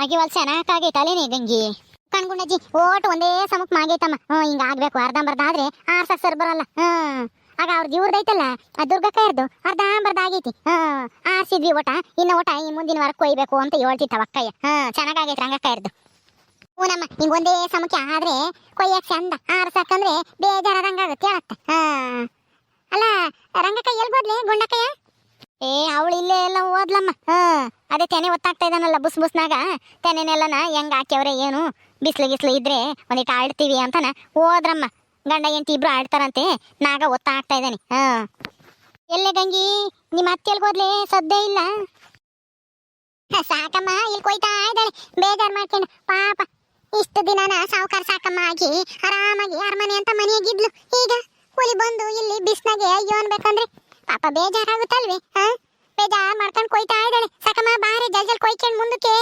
ಹಾಗೆ ಒಲ್ ಚೆನ್ನಾಗಾಗೈತೆ ಅಲ್ಲೇನೆ ಗಂಗಿ? ಕಣ್ಗುಂಡಜ್ಜಿ, ಓಟ್ ಒಂದೇ ಸಮಕ್ ಮಾಗೈತಮ್ಮ. ಹ್ಞೂ ಹಿಂಗ ಆಗ್ಬೇಕು, ಅರ್ಧಂಬರ್ಧ ಆದ್ರೆ ಆರ್ಸ ಸರ್ ಬರಲ್ಲ. ಹ್ಞೂ ಆಗ ಅವ್ರದ್ದು ಇವ್ರದೈತಲ್ಲ ಆ ದುರ್ಗಕ್ಕ ಇರ್ದು ಅರ್ಧಂಬರ್ಧ ಆಗೈತಿ. ಹ್ಞೂ ಆರ್ಸಿದ್ವಿ ಒಟ ಇನ್ನ ಊಟ ಈ ಮುಂದಿನ ವಾರ ಕೊಯ್ಬೇಕು ಅಂತ ಹೇಳ್ತಿತ್ತವ ಅಕ್ಕಯ್ಯ. ಹ್ಞೂ ಚೆನ್ನಾಗಾಗೈತಿ ರಂಗಕ್ಕ ಇರ್ದು ಹೂನಮ್ಮ ಒಂದೇ ಸಮಕ್ಕೆ ಆದ್ರೆ ಕೊಯ್ಯಕ್ ಚಂದ ಆರ್ಸಕ್ಕಂದ್ರೆ ಬೇಜಾರಾದಂಗಾಗುತ್ತೆ ಹೇಳತ್ತ. ಹಾ ಅಲ್ಲ ರಂಗಕ್ಕ ಎಲ್ ಹೋದ್ಲೆ, ಗುಂಡಕ್ಕಯ್ಯ? ಏ, ಅವಳು ಇಲ್ಲೇ ಎಲ್ಲ ಓದ್ಲಮ್ಮ. ಹಾ, ಅದೇ ತೆನೆ ಒತ್ತಾಗ್ತಾ ಇದ್ದಾನಲ್ಲ ಬುಸ್ ಬುಸ್ನಾಗ. ತೆನೆನೆಲ್ಲನ ಹೆಂಗ್ ಹಾಕ್ಯವ್ರೆ, ಏನು? ಬಿಸ್ಲು ಗಿಸ್ಲು ಇದ್ರೆ ಒಂದಿಟ್ಟು ಆಡ್ತೀವಿ ಅಂತನ. ಓದ್ರಮ್ಮ ಗಂಡ ಎಂಟಿ ಇಬ್ರು ಆಡ್ತಾರಂತೆ ನಾಗ ಒತ್ತಾಗ್ತಾ ಇದ್ದಾನೆ. ಹಾ. ಎಲ್ಲೇ ಗಂಗಿ? ನಿಮ್ಮ ಅತ್ತೆ ಎಲ್ಗ್ ಹೋದ್ಲೆ? ಸದ್ದೇ ಇಲ್ಲ. ಸಾಕಮ್ಮ, ಇಲ್ಲಿ ಕೊಯ್ತಾ ಇದ್ದಾಳೆ. ಬೇಜಾರ್ ಮಾಡ್ಕೊಂಡು, ಪಾಪ. ಇಷ್ಟು ದಿನನ ಸಾವುಕಾರ ಸಾಕಮ್ಮ ಆಗಿ, ಆರಾಮಾಗಿ ಅರಮನೆ ಅಂತ ಮನೆಯಾಗಿದ್ಲು ಈಗ ಹುಲಿ ಬಂದು ಇಲ್ಲಿ ಬಿಸ್ನಾಗೆ ಅಯ್ಯೋ ಅನ್ಬೇಕಂದ್ರೆ ಪಾಪ ಬೇಜಾರಾಗುತ್ತಲ್ವೇ, ಹಾ? ಬೇಜಾರ್ ಮಾಡ್ಕೊಂಡು ಕೊಯ್ತಾ ಇದ್ದಾಳೆ. ಸಕಮ ಬಾರಿ ಜಲ್ ಜಲ್ ಕೊಯ್ಕೊಂಡು ಮುಂದಕ್ಕೆ.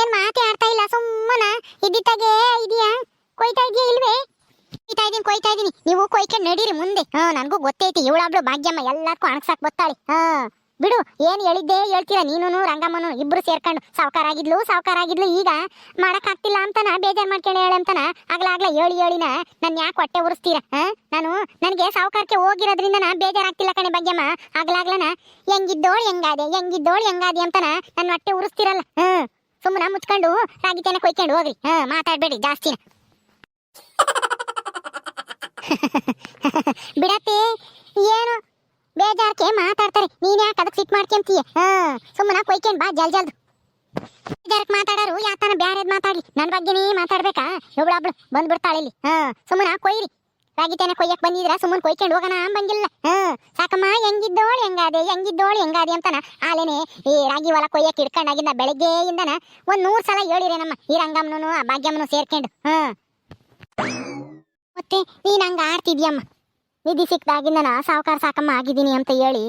ಏನ್ ಮಾತೇ ಆಡ್ತಾ ಇಲ್ಲ, ಸುಮ್ಮನ. ಇದ್ದಿತ್ತಾಗೆ ಇದೆಯಾ ಕೊಯ್ತಾ ಇದೆಯಾ ಇಲ್ವೇ? ಕೊಯ್ತಾ ಇದೀನಿ ಕೊಯ್ತಾ ಇದೀನಿ ನೀವು ಕೊಯ್ಕೊಂಡು ನಡೀರಿ ಮುಂದೆ. ಹಾ, ನನಗೂ ಗೊತ್ತೈತಿ. ಇವಳಾಬ್ಳು ಭಾಗ್ಯಮ್ಮ ಎಲ್ಲಾರ್ಗೂ ಅಣಗ್ಸಾಕ್ ಗೊತ್ತಾಳೆ ಹಾ. ಬಿಡು, ಏನು ಹೇಳಿದ್ದೆ ಹೇಳ್ತೀರಾ? ನೀನು ರಂಗಮ್ಮನು, ಇಬ್ರು ಸೇರ್ಕೊಂಡು ಸಾವುಕಾರ ಆಗಿದ್ಲು ಸಾವುಕಾರ ಆಗಿದ್ಲು, ಈಗ ಮಾಡೋಕ್ಕಾಗ್ತಿಲ್ಲ ಅಂತನ, ಬೇಜಾರ್ ಮಾಡ್ಕೊಂಡು ಹೇಳಿ ಅಂತನ ಆಗಲಾಗ್ಲ ಆಗ್ಲ ಹೇಳಿ ಹೇಳಿನ, ನನ್ ಯಾಕೆ ಹೊಟ್ಟೆ ಉರಿಸ್ತೀರಾ ನಾನು, ನನಗೆ ಸಾವುಕಾರಕ್ಕೆ ಹೋಗಿರೋದ್ರಿಂದ ನಾ ಬೇಜಾರಾಗ್ತಿಲ್ಲ ಕಣೆ ಬಗ್ಗೆಮ್ಮ ಆಗ್ಲಾಗ್ಲನ ಹೆಂಗಿದ್ದೋಳು, ಹೆಂಗಾದೆ ಹೆಂಗಿದ್ದೋಳು, ಹೆಂಗಾದೆ ಅಂತನ ನನ್ನ ಹೊಟ್ಟೆ ಉರಿಸ್ತಿರಲ್ಲ ಹ್ಮ್ ಸುಮ್ಮನೆ ಮುಚ್ಕೊಂಡು ರಾಗಿ ತೆನೆ ಕೊಯ್ಕೊಂಡು ಹೋಗ್ರಿ, ಹಾ? ಮಾತಾಡಬೇಡಿ, ಜಾಸ್ತಿನ. ಬಿಡತ್ತೆ, ಏನು? ಬೇಜಾರ್ಕೆ ಮಾತಾಡ್ತಾರೆ. ನೀನ್ ಯಾಕೆ ಅದಕ್ಕೆ ಸಿಟ್ ಮಾಡ್ಕೊಂತೀಯ ಹಾ, ಸುಮ್ಮನ ಕೊಯ್ಕೊಂಡ್ ಬಾ ಜಲ್ ಜಲ್ದು. ಬೇಜಾರಕ್ಕೆ ಮಾತಾಡೋರು ಯಾತನ ಬ್ಯಾರೇದ್ ಮಾತಾಡ್ಲಿ. ನನ್ ಬಗ್ಗೆನೇ ಮಾತಾಡ್ಬೇಕಾ? ಇವಳೊಬ್ಳು ಬಂದ್ಬಿಡ್ತಾಳೆ ಇಲ್ಲಿ. ಹಾ, ಸುಮ್ಮನ ಕೊಯ್ರಿ. ರಾಗಿತೇನೆ ಕೊಯ್ಯಕ್ ಬಂದಿದ್ರ? ಸುಮ್ಮನೆ ಕೊಯ್ಕೊಂಡು ಹೋಗೋಣ ಬಂದಿಲ್ಲ ಹಾ, ಸಾಕಮ್ಮ, ಹೆಂಗಿದ್ದೋಳು, ಹೆಂಗಾದೆ ಹೆಂಗಿದ್ದೋಳು, ಹೆಂಗಾದೆ ಅಂತನ. ಆಲೇನೆ ಈ ರಾಗಿ ಹೊಲ ಕೊಯ್ಯಕ್ ಇಡ್ಕೊಂಡಾಗಿಂದ ಬೆಳಗ್ಗೆ ಇಂದನ ಒಂದ್ ನೂರ್ ಸಲ ಹೇಳಿರೇನಮ್ಮ, ಈ ರಂಗಮ್ಮನು ಆ ಭಾಗ್ಯಮ್ಮನು ಸೇರ್ಕೊಂಡು. ಹಾ. ಮತ್ತೆ ನೀನ್ ಹಂಗ ಆಡ್ತಿದ್ಯಮ್ಮ? ನಿಧಿ ಸಿಕ್ಕದಾಗಿಂದ ಸಾವುಕಾರ ಸಾಕಮ್ಮ ಆಗಿದ್ದೀನಿ ಅಂತ ಹೇಳಿ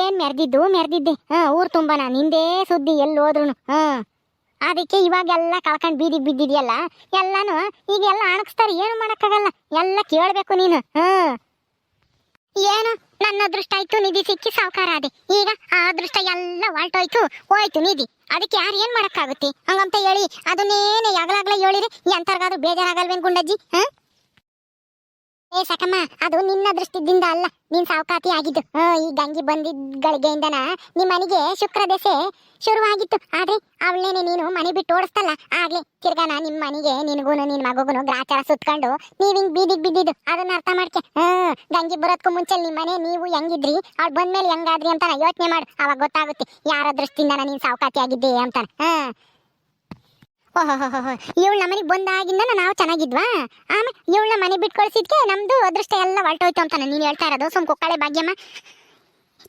ಏನ್ ಮೆರೆದಿದ್ದು? ಮೆರೆದಿದ್ದೆ. ಹಾ, ಊರ್ ನಾನು ನಿಂದೇ ಸುದ್ದಿ ಎಲ್ಲಿ ಹೋದ್ರು ಹಾ. ಅದಕ್ಕೆ ಇವಾಗೆಲ್ಲ ಕಳ್ಕೊಂಡ್ ಬೀದಿಗೆ ಬಿದ್ದಿದ್ಯಲ್ಲ, ಎಲ್ಲಾನು ಈಗ ಎಲ್ಲ ಅಣಗಿಸ್ತಾರೆ, ಏನು ಮಾಡೋಕ್ಕಾಗಲ್ಲ. ಎಲ್ಲ ಕೇಳ್ಬೇಕು ನೀನು. ಹಾ. ಏನು? ನನ್ನ ಅದೃಷ್ಟ ಆಯ್ತು, ನಿಧಿ ಸಿಕ್ಕಿ ಸಾವುಕಾರ ಆದೆ. ಈಗ ಆ ಅದೃಷ್ಟ ಎಲ್ಲ ಹೊಲ್ಟೋಯ್ತು ಹೋಯ್ತು ನಿಧಿ. ಅದಕ್ಕೆ ಯಾರು ಏನ್ ಮಾಡಕ್ಕಾಗುತ್ತೆ? ಹಂಗಂತ ಹೇಳಿ, ಅದನ್ನೇನೆ ಯಾಗಲಾಗ್ಲೇ ಹೇಳಿರಿ ಎಂತರ್ಗಾದ್ರೂ ಬೇಜಾರಾಗಲ್ವೇನ್ ಗುಂಡಜ್ಜಿ? ಹಾ? ಏ ಸಕಮ್ಮ ಅದು ನಿನ್ನ ದೃಷ್ಟಿದಿಂದ ಅಲ್ಲ, ನೀನ್ ಸಾವುಕಾತಿ ಆಗಿದ್ದು. ಈ ಗಂಗಿ ಬಂದಿದ್ದ ಗಳಿಗೆಯಿಂದನ ನಿಮ್ ಮನೆಗೆ ಶುಕ್ರ ದೆಸೆ ಶುರುವಾಗಿತ್ತು. ಆದ್ರೆ ಅವಳೇನೆ ನೀನು ಮನೆ ಬಿಟ್ಟು ಓಡಿಸ್ತಲ್ಲ ಆಗ್ಲಿ ತಿರ್ಗಾನ ನಿಮ್ ಮನೆಗೆ ನಿನ್ಗೂನು, ನಿನ್ ಮಗುಗುನು ಗ್ರಾಚಾರ ಸುತ್ಕೊಂಡು ನೀವ್ ಹಿಂಗ್ ಬೀದಿಗ್ ಬಿದ್ದಿದ್ದು. ಅದನ್ನ ಅರ್ಥ ಮಾಡ್ಕೆ. ಹ್ಮ್ ಗಂಗಿ ಬರೋದ್ಕು ಮುಂಚೆ ನಿಮ್ ಮನೆ ನೀವು ಹೆಂಗಿದ್ರಿ? ಅವ್ಳು ಬಂದ್ಮೇಲೆ ಹೆಂಗಾದ್ರಿ ಅಂತ ಯೋಚನೆ ಮಾಡು. ಅವಾಗ ಗೊತ್ತಾಗುತ್ತೆ. ಯಾರ ದೃಷ್ಟಿಯಿಂದ ನೀನ್ ಸಾವುಕಾತಿ ಆಗಿದ್ದೆ ಅಂತ ಹಾ. ಓಹೋ ಇವಳು ನಮ್ಮನೆಗೆ ಬಂದಾಗಿಂದ ನಾವು ಚೆನ್ನಾಗಿದ್ವಾ? ಆಮೇಲೆ ಇವಳನ್ನ ಮನೆ ಬಿಟ್ಟು ನಮ್ದು ಅದೃಷ್ಟ ಎಲ್ಲ ಹೊರಟೋಯ್ತು ಅಂತ ನೀನು ಹೇಳ್ತಾ ಇರೋದು ಸುಮ್ ಕೊಕ್ಕಳೆ ಭಾಗ್ಯಮ್ಮ.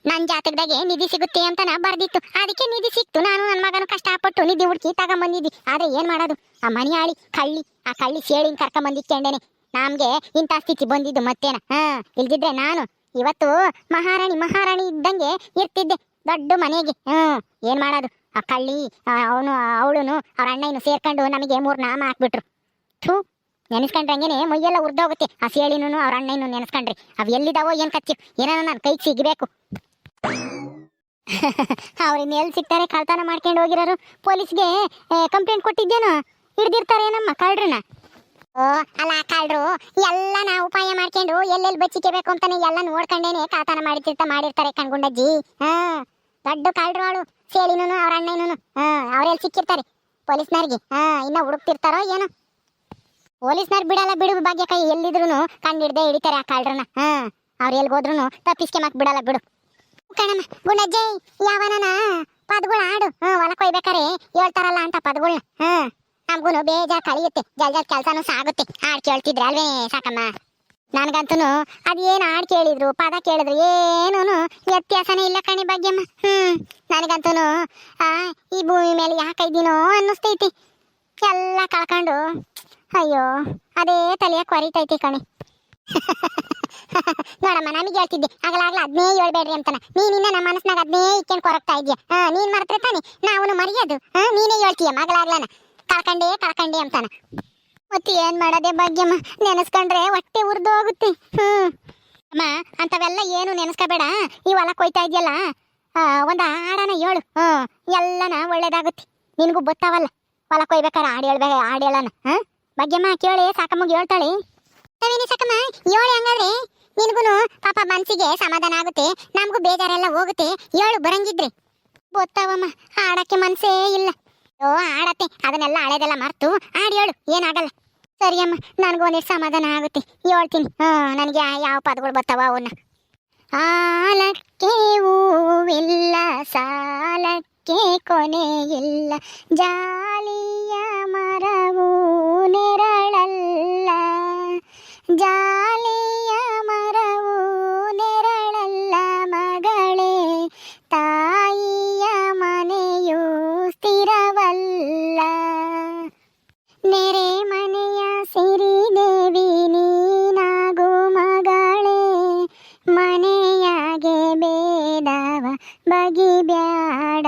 ನನ್ನ ಜಾತಕದಾಗೆ ನಿಧಿ ಸಿಗುತ್ತೆ ಅಂತ ನಾ ಬರ್ದಿತ್ತು. ಅದಕ್ಕೆ ನಿಧಿ ಸಿಕ್ತು. ನಾನು ನನ್ನ ಮಗನ ಕಷ್ಟಪಟ್ಟು ನಿಧಿ ಹುಡುಕಿ ತಗೊಂಬಂದಿದ್ದಿ. ಆದರೆ ಏನು ಮಾಡೋದು? ಆ ಮನೆ ಆಳಿ, ಕಳ್ಳಿ, ಆ ಕಳ್ಳಿ ಸೇಳಿನ ಕರ್ಕೊಂಬಂದಿಕ್ಕೊಂಡೇನೆ ನಮಗೆ ಇಂಥ ಸ್ಥಿತಿ ಬಂದಿದ್ದು ಮತ್ತೇನ? ಹಾಂ, ಇಲ್ದಿದ್ರೆ ನಾನು ಇವತ್ತು ಮಹಾರಾಣಿ ಮಹಾರಾಣಿ ಇದ್ದಂಗೆ ಇರ್ತಿದ್ದೆ. ದೊಡ್ಡ ಮನೆಗೆ. ಹ್ಞೂ ಏನು ಮಾಡೋದು? ಕಳ್ಳಿ ಅವನು ಅವಳುನು, ಅವ್ರ ಅಣ್ಣ ಸೇರ್ಕೊಂಡು ನಮಗೆ ಮೂರ್ ನಾಮ ಹಾಕ್ಬಿಟ್ರು. ಥೂ, ನೆನೆಸ್ಕೊಂಡ್ರಂಗೆನೆ ಮೈಯೆಲ್ಲ ಉರ್ದೋಗುತ್ತೆ. ಆ ಸೇಳಿನೂ ಅವ್ರ ಅಣ್ಣ ನೆನೆಸ್ಕೊಂಡ್ರಿ. ಅವ್ ಎಲ್ಲಿದಾವೋ ಏನ್ ಕತ್ತಿ ಏನೋ ನನ್ನ ಕೈ ಸಿಗಬೇಕು. ಅವ್ರಿನ್ನ ಎಲ್ಲಿ ಸಿಗ್ತಾರೆ ಕಳ್ತನ ಮಾಡ್ಕೊಂಡು ಹೋಗಿರೋರು? ಪೊಲೀಸ್ಗೆ ಕಂಪ್ಲೇಂಟ್ ಕೊಟ್ಟಿದ್ದೇನು? ಹಿಡ್ದಿರ್ತಾರೇನಮ್ಮ ಕಳ್ರನ್ನ? ಓ, ಅಲ್ಲ ಕಳ್ರು, ಎಲ್ಲ ನಾ ಉಪಾಯ ಮಾಡ್ಕೊಂಡು ಎಲ್ಲೆಲ್ಲಿ ಬಚ್ಚಿಕೆಬೇಕು ಅಂತಾನೆ ಎಲ್ಲ ನೋಡ್ಕೊಂಡೇನೆ ಕಾತನ ಮಾಡಿರ್ತ ಮಾಡಿರ್ತಾರೆ ಕಣ್ಗುಂಡಜ್ಜಿ. ಹಾ, ದೊಡ್ಡ ಕಳ್ರು ಅವಳು ಸೇಳಿನೂ ಅವ್ರ ಅಣ್ಣನೂ ಹಾ ಅವ್ರೆಲ್ಲಿ ಸಿಕ್ಕಿರ್ತಾರೆ? ಪೊಲೀಸ್ನವ್ರಿಗೆ. ಹಾ, ಇನ್ನ ಹುಡುಕ್ತಿರ್ತಾರೋ ಏನೋ. ಪೊಲೀಸ್ನವ್ರು ಬಿಡಲ್ಲ, ಬಿಡು ಭಾಗ್ಯ ಕೈ ಎಲ್ಲಿದ್ರು ಕಂಡಿಡ್ದೆ ಹಿಡಿತಾರೆ ಆ ಕಳ್ರನ್ನ ಹಾ, ಅವ್ರು ಎಲ್ಲಿ ಹೋದ್ರು ತಪ್ಪಿಸ್ಕೆ ಬಿಡಲ್ಲ, ಬಿಡು. ಕಣಮ್ಮ, ಗುಣಜ್ಜೈ, ಯಾವನನ? ಪದ್ಗಳು ಆಡು. ಹ್ಞೂ ಹೊಲ ಕೊಯ್ಬೇಕಾರೆ ಹೇಳ್ತಾರಲ್ಲ ಅಂತ ಪದ್ಗಳ್ನ. ಹಾ, ನಮ್ಗೂನು ಬೇಜಾರು ಕಳಿಯುತ್ತೆ. ಜಲ್ ಜಲ್ ಕೆಲಸನೂ ಸಾಗುತ್ತೆ. ಹಾಡ್ ಕೇಳ್ತಿದ್ರೆ ಅಲ್ವೇ, ಸಾಕಮ್ಮ. ನನ್ಗಂತೂ ಅದೇನು ಹಾಡ್ ಕೇಳಿದ್ರು, ಪದ ಕೇಳಿದ್ರು, ಏನೂನು ವ್ಯತ್ಯಾಸನೇ ಇಲ್ಲ ಕಣಿ ಭಾಗ್ಯಮ್ಮ. ಹ್ಮ್. ನನಗಂತೂ ಈ ಭೂಮಿ ಮೇಲೆ ಯಾಕೈದಿನೋ ಅನ್ನಿಸ್ತೈತಿ. ಎಲ್ಲ ಕಳ್ಕೊಂಡು, ಅಯ್ಯೋ, ಅದೇ ತಲೆಯ ಕೊರಿತೈತಿ ಕಣೆ. ನೋಡಮ್ಮ, ನಮಗೆ ಹೇಳ್ತಿದ್ದೆ, ಆಗಲಾಗ್ಲ ಅದನ್ನೇ ಹೇಳ್ಬೇಡ್ರಿ ಅಂತನ. ನೀನಿನ್ನ ನಮ್ಮ ಮನಸ್ಸಿನಾಗ ಅದನ್ನೇ ಇಕ್ಕೊಂಡು ಕೊರಕ್ತಾ ಇದ್ಯಾ? ಹಾ ನೀನ್ ಮರೆತ್ರೆ ತಾನೆ ನಾವು ಮರೆಯೋದು. ಹಾ ನೀನೇ ಹೇಳ್ತೀಯ ಮಗಳಾಗ್ಲನ ಕಳ್ಕಂಡೇ ಕಳ್ಕಂಡೇ ಅಂತಾನ. ಮತ್ತೆ ಏನು ಮಾಡೋದೇ ಭಾಗ್ಯಮ್ಮ, ನೆನೆಸ್ಕೊಂಡ್ರೆ ಹೊಟ್ಟೆ ಉರ್ದು ಹೋಗುತ್ತೆ ಹ್ಮ್. ಅಮ್ಮ ಅಂತವೆಲ್ಲ ಏನು ನೆನೆಸ್ಕೋಬೇಡ. ಈ ಹೊಲ ಕೊಯ್ತಾ ಇದೆಯಲ್ಲ? ಒಂದ್ ಹಾಡನ ಹೇಳು. ಹ್ಞೂ ಎಲ್ಲನ ಒಳ್ಳೇದಾಗುತ್ತೆ. ನಿನಗೂ ಗೊತ್ತಾವಲ್ಲ. ಹೊಲ ಕೊಯ್ಬೇಕಾರೆ ಹಾಡು ಹೇಳ್ಬೇಕು ಹಾಡು ಹೇಳೋಣ. ಹಾಂ? ಭಾಗ್ಯಮ್ಮ ಕೇಳಿ, ಸಾಕಮ್ಮಗೆ ಹೇಳ್ತಾಳೆ. ತವೇನಿ ಸಾಕಮ್ಮ, ಹೇಳಿ ಹಂಗಾದ್ರೆ. ನಿನ್ಗುನು ಪಾಪ ಮನಸ್ಸಿಗೆ ಸಮಾಧಾನ ಆಗುತ್ತೆ. ನಮಗೂ ಬೇಜಾರೆಲ್ಲ ಹೋಗುತ್ತೆ. ಹೇಳು, ಬರಂಗಿದ್ರೆ. ಗೊತ್ತಾವಮ್ಮ, ಹಾಡಕ್ಕೆ ಮನಸ್ಸೇ ಇಲ್ಲ. ಓ ಹಾಡತ್ತೆ. ಅದನ್ನೆಲ್ಲ ಹಳೆದೆಲ್ಲ ಮರ್ತು. ಹಾಡು ಹೇಳು, ಏನಾಗಲ್ಲ. ಸರಿ ಅಮ್ಮ ನನಗೂ ಒಂದಿಷ್ಟು ಸಮಾಧಾನ ಆಗುತ್ತೆ. ಹೇಳ್ತೀನಿ. ಹಾ, ನನಗೆ ಯಾವ ಪದಗಳು ಬರ್ತಾವ ಅವನ್ನ. ಆಲಕ್ಕೆ ಹೂವಿಲ್ಲ ಸಾಲಕ್ಕೆ ಕೊನೆಯಿಲ್ಲ. ಜಾಲಿಯ ಮರವು ನೆರಳಲ್ಲ. ಜಾಲಿಯ ಬೇಡವ ಬಗಿಬ್ಯಾಡ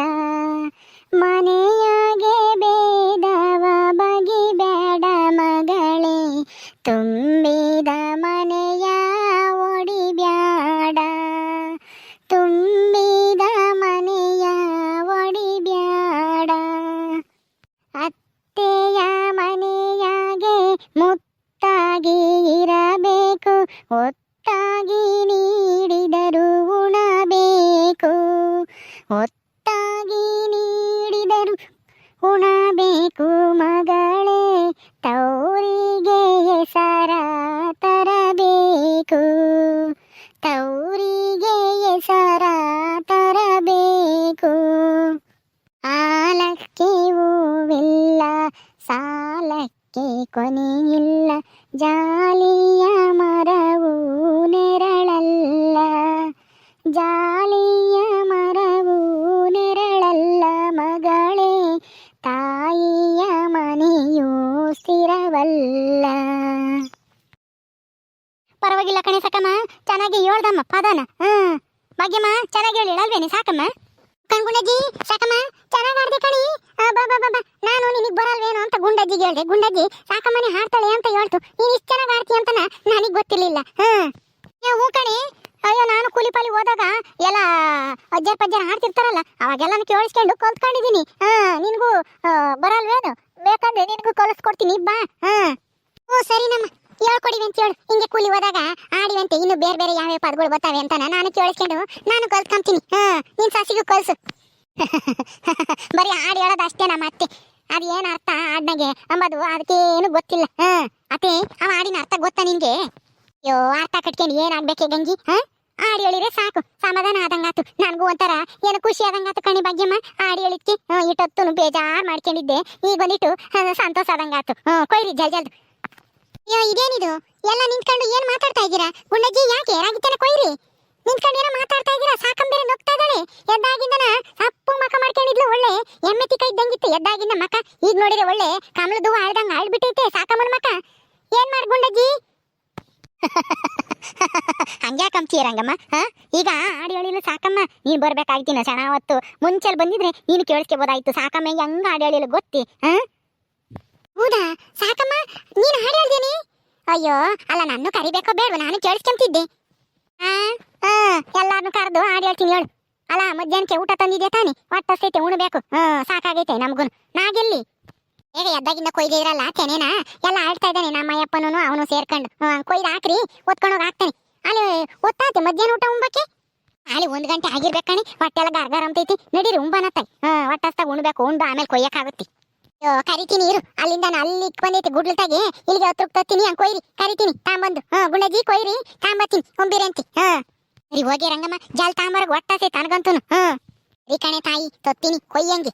ಉಣಬೇಕು ಮಗಳೇ, ತೌರಿಗೆ ಹೆಸರ ತರಬೇಕು. ತೌರಿಗೆ ಹೆಸರ ತರಬೇಕು. ಆಲಕ್ಕೆ ಹೂವಿಲ್ಲ, ಸಾಲಕ್ಕೆ ಕೊನೆಯಿಲ್ಲ, ಜಾಲಿಯ ಮರವು ನೆರಳಲ್ಲ. ಜಾಲಿಯ ಸ್ಥಿರವಲ್ಲ ಪರವಾಗಿಲ್ಲ ಕಣೆ ಸಾಕಮ್ಮ. ಚೆನ್ನಾಗಿ ಹೇಳ್ದಮ್ಮ, ಪದನ. ಹ್ಮ್ ಭಾಗ್ಯಮ್ಮ, ಚೆನ್ನಾಗಿ ಹೇಳಿ ಅಲ್ವೇನೆ ಸಾಕಮ್ಮ? ಕಣ್ಗುಂಡಜ್ಜಿ, ಸಾಕಮ್ಮ, ಚೆನ್ನಾಗಿ ಆಡ್ದೆ ಕಣಿ. ಬಾ ಬಾ ಬಾ ನಾನು ನಿನಗೆ ಬರಲ್ವೇನೋ ಅಂತ ಗುಂಡಜ್ಜಿಗೆ ಹೇಳ್ದೆ. ಗುಂಡಜ್ಜಿ, ಸಾಕಮ್ಮನೆ ಹಾಡ್ತಾಳೆ ಅಂತ ಹೇಳ್ತು. ನೀನು ಇಷ್ಟು ಚೆನ್ನಾಗಿ ಆಡ್ತಿ ಅಂತ ನನಗೆ ಗೊತ್ತಿರ್ಲಿಲ್ಲ. ಹ್ಮ್ ಹ್ಞೂ ಕಣಿ ಪಾಲಿ ಹೋದಾಗ ಎಲ್ಲ ಅಜ್ಜರ್ ಪಜ್ಜರ್ ಹಾಡ್ತಿರ್ತಾರಲ್ಲ ಅವಾಗೆಲ್ಲ ಕೇಳಿಸ್ಕೊಂಡು ಕಲ್ತ್ಕೊಂಡಿದ್ದೀನಿ ಹಾ ನಿನಗೂ ಬರಲ್ವೇನು? ಬೇಕಂದ್ರೆ ನಿನಗೂ ಕಲಿಸ್ಕೊಡ್ತೀನಿ ಬಾ. ಹಾ ಓ ಸರಿ ನಮ್ಮ ಹೇಳ್ಕೊಡಿವಿ ಅಂತ ಹೇಳು ಹಿಂಗೆ ಕೂಲಿ ಹೋದಾಗ ಆಡಿವಂತೆ. ಇನ್ನು ಬೇರೆ ಬೇರೆ ಯಾವ ಪದಗಳು ಬರ್ತಾವೆ ಅಂತ ನಾನು ಕೇಳಿಸ್ಕೊಂಡು ನಾನು ಕಲ್ತ್ಕೊಂತೀನಿ. ಹಾ ನಿನ್ ಸಸಿಗೂ ಕಲ್ಸು ಬರೀ ಹಾಡು ಹೇಳೋದು ಅಷ್ಟೇ ನಮ್ಮ ಅತ್ತೆ. ಏನು ಅರ್ಥ ಹಾಡ್ನಾಗೆ ಅಂಬದು ಅದಕ್ಕೆ ಏನು ಗೊತ್ತಿಲ್ಲ. ಹಾ ಅತ್ತೆ, ಅವ ಹಾಡಿನ ಅರ್ಥ ಗೊತ್ತಾ ನಿನ್ಗೆ? ಅಯ್ಯೋ, ಅರ್ಥ ಕಟ್ಕೊಂಡು ಏನಾಗ್ಬೇಕೆ ಗಂಜಿ ಹಾ ಹಾಡು ಹೇಳಿದ್ರೆ ಸಾಕು. ಸಮಾಧಾನ ಆದಂಗಾತು ನನಗೂ ಒಂಥರ ಏನು ಖುಷಿ ಆದಂಗಾತು ಕಣಿ ಭಾಗ್ಯಮ್ಮ. ಹಾಡು ಹೇಳಿದ್ಕೆ ಇಟ್ಟೊತ್ತು ಬೇಜಾರು ಮಾಡ್ಕೊಂಡಿದ್ದೆ. ಈಗ ಬಂದಿಟ್ಟು ಸಂತೋಷ ಆದಂಗಾತು ಕೊಯ್ರಿ, ಜಲ್ ಜಲ್ದು. ಅಯ್ಯೋ, ಇದೇನಿದು? ಎಲ್ಲ ನಿಂತ್ಕೊಂಡು ಏನ್ ಮಾತಾಡ್ತಾ ಇದ್ದೀರಾ? ಗುಂಡಜ್ಜಿ ಯಾಕೆ? ರಾಗಿತ್ತನ ಕೊಯ್ರಿ. ನಿಂತ್ಕೊಂಡು ಏನೋ ಮಾತಾಡ್ತಾ ಇದ್ದೀರಾ? ಸಾಕಂಬೇರೆ ನೋಗ್ತಾ ಇದ್ದಾಳೆ. ಎದ್ದಾಗಿಂದನ ಅಪ್ಪು ಮಕ ಮಾಡ್ಕೊಂಡಿದ್ಲು. ಒಳ್ಳೆ ಎಮ್ಮೆ ತಿಕ್ಕ ಇದ್ದಂಗಿತ್ತು. ಎದ್ದಾಗಿಂದ ಮಕ. ಈಗ ನೋಡಿದ್ರೆ ಒಳ್ಳೆ ಕಮಲದು ಆಳ್ದಂಗ ಆಳ್ಬಿಟ್ಟೈತೆ ಸಾಕಮ್ಮನ ಮಕ. ಏನ್ ಮಾಡ್ ಗುಂಡಜ್ಜಿ? ಹಂಗ್ಯಾಕ ರಂಗಮ್ಮ? ಹಾ? ಈಗ ಆಡಿ ಹೇಳಿಲ್ಲ ಸಾಕಮ್ಮ. ನೀನು ಬರ್ಬೇಕಾಗಿತ್ತಿನ ಸಣ ಅವತ್ತು. ಮುಂಚೆಲ್ ಬಂದಿದ್ರೆ ನೀನು ಕೇಳಿಸ್ಕೋಬೋದಾಯ್ತು. ಸಾಕಮ್ಮ ಹೆಂಗ ಆಡಿ ಹೇಳಿಲ್ಲ ಗೊತ್ತಿ? ಹಾ? ಹೌದಾ? ಸಾಕಮ್ಮ, ನೀನು ಹಾಡು ಹೇಳ್ದೇನಿ ಅಯ್ಯೋ, ಅಲ್ಲ ನಾನು ಕರಿಬೇಕೋ ಬೇಡ ನಾನು ಕೇಳಿಸ್ಕೊಂತಿದ್ದೆ. ಆ ಆ ಎಲ್ಲಾರನ್ನು ಕರೆದು ಹಾಡು ಹೇಳ್ತೀನಿ ಹೇಳು. ಅಲ್ಲ, ಮಧ್ಯಾಹ್ನಕ್ಕೆ ಊಟ ತಂದಿದ್ದೆ ತಾನೆ? ಹೊಟ್ಟೆ ಸೈತೆ ಉಣಬೇಕು. ಹ್ಞೂ ಸಾಕಾಗೈತೆ ನಮಗೂ ನಾಗೆಲ್ಲಿ? ಈಗ ಎದ್ದಾಗಿಂದ ಕೊಯ್ದು ಇರಲ್ಲ ತೆನೇನ ಎಲ್ಲ ಆಡ್ತಾ ಇದ್ದಾನೆ, ನಮ್ಮ ಅಯ್ಯಪ್ಪನೂ ಅವನು ಸೇರ್ಕೊಂಡು. ಕೊಯ್ದು ಹಾಕ್ರಿ ಒತ್ಕೊಂಡೋಗಿ ಹಾಕ್ತಾನೆ. ಅಲ್ಲಿ ಒತ್ತಾತೆ ಮಧ್ಯಾಹ್ನ ಊಟ ಉಂಬಕ್ಕೆ? ಅಲ್ಲಿ ಒಂದು ಗಂಟೆ ಆಗಿರ್ಬೇಕಣಿ ಹೊಟ್ಟೆಲ್ಲ ಗಾರ್ಗಾರ್ ಅಂತೈತಿ ನಡೀರಿ ಉಂಬನತ್ತಾಯಿ ಹಾ ಹೊಟ್ಟಸ್ತಾಗ ಉಣ್ಬೇಕು, ಉಂಡು, ಆಮೇಲೆ ಕೊಯ್ಯಕ್ಕಾಗುತ್ತೆ ಅಯ್ಯೋ, ಕರಿತೀನಿ, ಇರು. ಅಲ್ಲಿಂದ ಅಲ್ಲಿ ಇಟ್ಕೊಂಡೈತಿ ಗುಡ್ಲತಾಗೆ ಇಲ್ಲಿಗೆ ಹತ್ರ ತತ್ತೀನಿ, ಹಂಗೆ ಕೊಯ್ರಿ, ಕರಿತೀನಿ, ತಾಂಬಂದು. ಹಾಂ ಗುಂಡಜ್ಜಿ, ಕೊಯ್ರಿ, ತಾಂಬತ್ತೀನಿ ಒಂಬಿರಿ ಅಂತಿ. ಹಾ ಸರಿ, ಹೋಗಿ ರಂಗಮ್ಮ, ಜಾಲ್ ತಾಂಬರ್ಗೆ ಒಟ್ಟಾಸೆ ತನಗಂತೂ ಹಾ ರೀ ಕಣೆ ತಾಯಿ, ತೊತ್ತೀನಿ, ಕೊಯ್ಯಂಗೆ.